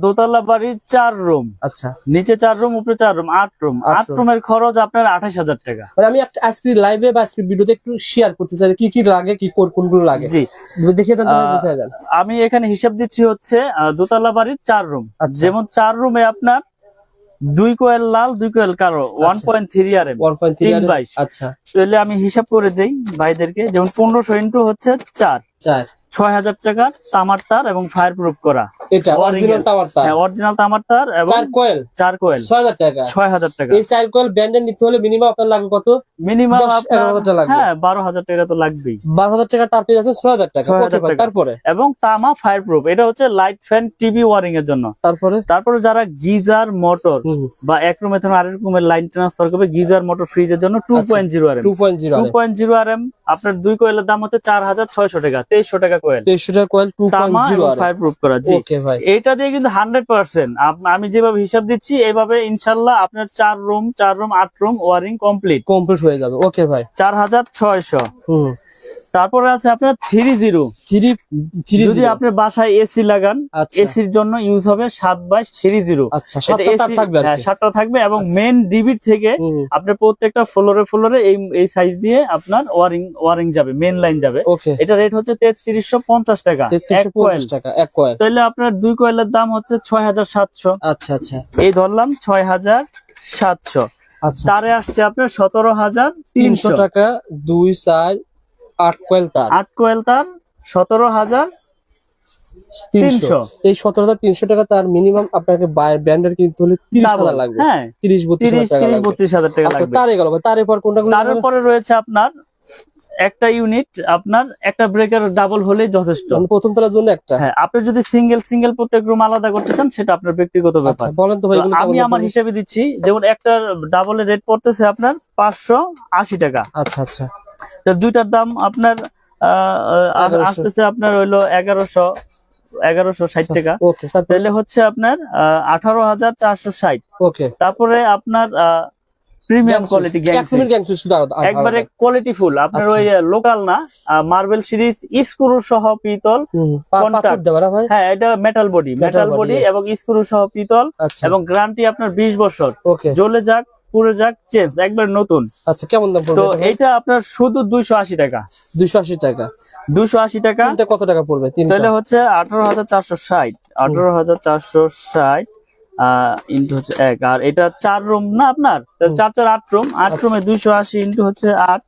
দোতলা বাড়ির চার রুম। আচ্ছা। নিচে চার রুম উপরে চার রুম আট রুম। আট। রুমের খরচ আপনার আঠাশ হাজার টাকা। মানে আমি আজকে লাইভে বা আজকে ভিডিওতে একটু শেয়ার করতে চাই কি কি লাগে কি কোন- কোনগুলো লাগে। জি। যায় আমি এখানে হিসাব দিচ্ছি হচ্ছে দোতলা বাড়ির চার রুম। আচ্ছা। যেমন চার রুমে আপনার দুই কোয়েল লাল দুই কোয়েল কালো one point three R M তিন বাইশ। আচ্ছা। তাহলে আমি হিসাব করে দেই ভাইদেরকে যেমন পনেরোশো ইন্টু হচ্ছে চার। চার। ছয় হাজার টাকা তামার তার এবং ফায়ার প্রুফ করা। এটা অরিজিনাল এর। তার অরিজিনাল তামার তার এবং চার কয়েল চার কোয়েল ছয় হাজার টাকা। ছয় হাজার টাকা। এই চার কয়েল ব্যান্ডের নিতে হলে মিনিমাম আপনার লাগবে কত? মিনিমাম দশ, এগারো হাজার টাকা লাগবে। হ্যাঁ বারো হাজার টাকা তো লাগবেই। বারো হাজার টাকা তার পেয়ে যাচ্ছেন ছয় হাজার টাকা। 6,000 টাকা। তারপরে? এবং তামা ফায়ার এটা হচ্ছে লাইট ফ্যান টিভি ওয়ারিং এর জন্য। তারপরে? তারপরে যারা গিজার মোটর বা এক রুমে থেকে আরেক রুমের লাইন ট্রান্সফার করবে গিজার মোটর ফ্রিজের জন্য টু। পয়েন্ট জিরো আর two point zero two point zero R M আপনার দুই কোয়েলের দাম হচ্ছে চার হাজার ছয়শো টাকা তেইশশো টাকা কোয়েল তেইশশো টাকা কয়েল টু পয়েন্ট তামা জিরো ফায়ার প্রুফ করা জি। ওকে ভাই। এটা দিয়ে কিন্তু হান্ড্রেড পার্সেন্ট। আমি যেভাবে হিসাব দিচ্ছি এইভাবে ইনশাল্লাহ আপনার চার রুম চার রুম আট রুম ওয়ারিং কমপ্লিট। কমপ্লিট হয়ে যাবে। ওকে ভাই। চার হাজার ছয়শো। তারপরে আছে আপনার থ্রি জিরো থ্রি থ্রি যদি আপনার বাসায় এসি লাগান আচ্ছা। এসির জন্য ইউজ হবে সাত বাইশ থ্রি জিরো আচ্ছা সাতটা থাকবে এবং আচ্ছা। মেন ডিবির থেকে। আপনার প্রত্যেকটা ফ্লোরে ফ্লোরে এই এই সাইজ দিয়ে আপনার ওয়ারিং ওয়ারিং যাবে মেন লাইন যাবে। এটা রেট হচ্ছে তেত্রিশশো পঞ্চাশ টাকা এক কয়েল তাহলে আপনার দুই কয়েলের দাম হচ্ছে ছয় হাজার সাতশো। আচ্ছা আচ্ছা। এই ধরলাম ছয় হাজার সাতশো। আচ্ছা। তারে আসছে আপনার সতেরো হাজার তিনশো টাকা দুই চার আট কয়েল তার আট কোয়েল তার সতেরো হাজার তিনশো। তিনশো। এই সতেরো হাজার তিনশো টাকা তার মিনিমাম আপনাকে ব্র্যান্ডের কিনতে হলে তিরিশ হাজার লাগবে। হ্যাঁ তিরিশ বত্রিশ হাজার টাকা লাগবে। বত্রিশ হাজার টাকা আচ্ছা লাগবে। তার গেল তার এরপর কোনটা কোনটা? যাবে? রয়েছে আপনার একটা ইউনিট আপনার একটা ব্রেকার ডাবল হলেই যথেষ্ট। মানে প্রথম তলার জন্য একটা? হ্যাঁ আপনি যদি সিঙ্গেল সিঙ্গেল প্রত্যেক রুম আলাদা করতে চান সেটা আপনার ব্যক্তিগত আচ্ছা ব্যাপার। বলেন তো ভাই আমি আমার হিসেবে দিচ্ছি যেমন একটা ডাবলের রেট পড়তেছে আপনার পাঁচশো আশি টাকা। আচ্ছা আচ্ছা। তো দুইটার দাম আপনার আহ, আহ, 1100 আসতেছে আপনার হইল এগারোশো এগারোশো ষাট টাকা। তাহলে হচ্ছে আপনার আঠারো হাজার চারশো ষাট। তারপরে আপনার প্রিমিয়াম কোয়ালিটি। একবারে কোয়ালিটি ফুল আপনার আচ্ছা। ওই লোকাল না মার্বেল সিরিজ স্ক্রু সহ পিতল হ্যাঁ এটা মেটাল বডি মেটাল বডি এবং স্ক্রু সহ পিতল আচ্ছা। এবং গ্যারান্টি আপনার বিশ বছর। জ্বলে যাক পুড়ে যাক চেঞ্জ একবার নতুন। আচ্ছা কেমন দাম তো এটা আপনার শুধু দুইশো আশি টাকা। দুইশো আশি টাকা। দুইশো আশি টাকা। তিনটা কত টাকা পড়বে? তিনটা। তাহলে হচ্ছে আঠারো হাজার চারশো ষাট। আঠারো হাজার চারশো ষাট ইন্টু হচ্ছে এক। আর এটা চার রুম না আপনার? তাহলে চার চার আট রুম। আট আচ্ছা। রুমে দুইশো আশি ইন্টু হচ্ছে আট।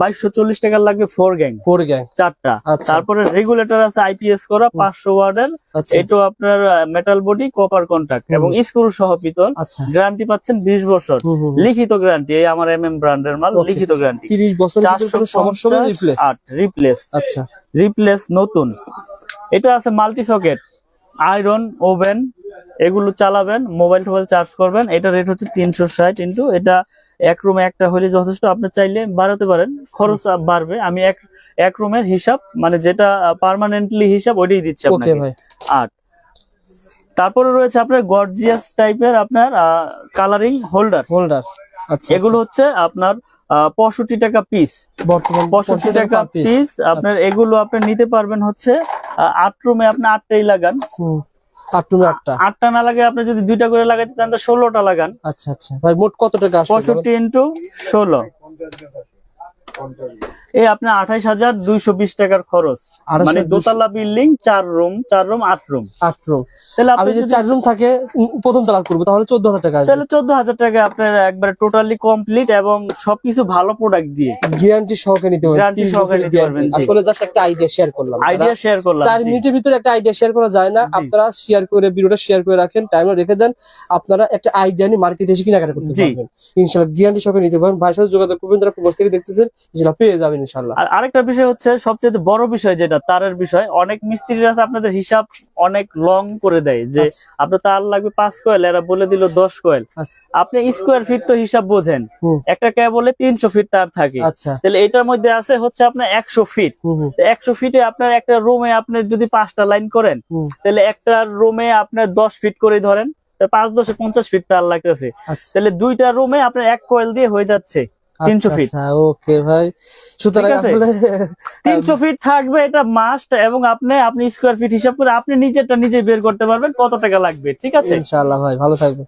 বাইশশো চল্লিশ টাকার লাগবে ফোর গ্যাং ফোর গ্যাং চারটা। আচ্ছা। তারপরে রেগুলেটর আছে আইপিএস করা পাঁচশো ওয়ার্ডের। আচ্ছা। এটাও আপনার মেটাল বডি কপার কন্ট্যাক্ট এবং স্ক্রু সহ পিতল। আচ্ছা। গ্যারান্টি পাচ্ছেন বিশ বছর। লিখিত গ্যারান্টি এই আমার এম এম ব্র্যান্ডের মাল লিখিত গ্যারান্টি তিরিশ বছর চারশো আট রিপ্লেস আচ্ছা। রিপ্লেস নতুন। এটা আছে মাল্টি সকেট আয়রন ওভেন এগুলো চালাবেন মোবাইল টোবাইল চার্জ করবেন। এটা রেট হচ্ছে তিনশো ষাট ইন্টু এটা এক রুমে একটা হলে যথেষ্ট। আপনি চাইলে বাড়াতে পারেন খরচ বাড়বে। আমি এক এক রুমের হিসাব মানে যেটা পার্মানেন্টলি হিসাব ওইটাই দিচ্ছি ওকে আপনাকে। ভাই। আট। তারপরে রয়েছে আপনার গর্জিয়াস টাইপের আপনার কালারিং হোল্ডার হোল্ডার আচ্ছা এগুলো হচ্ছে আপনার পঁয়ষট্টি টাকা পিস আচ্ছা। বর্তমান পঁয়ষট্টি টাকা পিস আপনার এগুলো আপনি নিতে পারবেন হচ্ছে আট রুমে আপনি আটটাই লাগান। আটটা আটটা? না লাগে আপনি যদি দুইটা করে লাগাইতে চান তো ষোলোটা লাগান। আচ্ছা আচ্ছা। ভাই মোট কত টাকা পঁয়ষট্টি ইন্টু ষোলো। এই আপনার আঠাইশ হাজার দুইশো বিশ টাকার খরচ। মানে দোতলা বিল্ডিং চার রুম চার রুম আট রুম আট রুম তাহলে আপনি যদি- চার রুম থাকে প্রথম তালাক করব তাহলে চোদ্দ হাজার টাকা তাহলে চোদ্দ হাজার টাকা আপনার একবারে টোটালি কমপ্লিট এবং সবকিছু ভালো প্রোডাক্ট দিয়ে। গ্যারান্টি সহকারে নিতে পারবেন 30 সহকারে নিতে পারবেন, আসলে জাস্ট একটা আইডিয়া শেয়ার করলাম আইডিয়া শেয়ার করলাম চার। মিনিটের ভিতরে একটা আইডিয়া শেয়ার করা যায় না। আপনারা শেয়ার করে ভিডিওটা শেয়ার করে রাখেন টাইমে রেখে দেন। আপনারা একটা আইডিয়া নিয়ে মার্কেটে এসে কেনাকাটা করতে। পারবেন। ইনশাল্লাহ গ্যারান্টি সহকারে নিতে পারবেন। সাথে যোগাযোগ করবেন যারা প্রবাস থেকে দেখতেছেন। সেটা পেয়ে যাবেন ইনশাল্লাহ আর আরেকটা বিষয় হচ্ছে সবচেয়ে বড় বিষয় যেটা তারের বিষয় অনেক মিস্ত্রিরা আছে আপনাদের হিসাব অনেক লং করে দেয় যে আচ্ছা। আপনার তার লাগবে পাঁচ কয়েল এরা বলে দিল দশ কয়েল আচ্ছা। আপনি স্কোয়ার ফিট তো হিসাব বোঝেন। একটা কেবলে তিনশো ফিট তার থাকে। আচ্ছা। তাহলে এটার মধ্যে আছে হচ্ছে আপনার একশো ফিট একশো ফিটে আপনার একটা রুমে আপনি যদি পাঁচটা লাইন করেন তাহলে একটা রুমে আপনার দশ ফিট করে ধরেন পাঁচ দশে পঞ্চাশ ফিট তার লাগতেছে। তাহলে দুইটা রুমে আপনার এক কয়েল দিয়ে হয়ে যাচ্ছে। তিনশো ফিট ওকে ভাই। সুতরাং তিনশো ফিট থাকবে এটা মাস্ট এবং আপনি আপনি স্কোয়ার ফিট হিসাব করে আপনি নিজেরটা নিজে বের করতে পারবেন কত টাকা লাগবে ঠিক আছে? ইনশাআল্লাহ ভাই ভালো থাকবে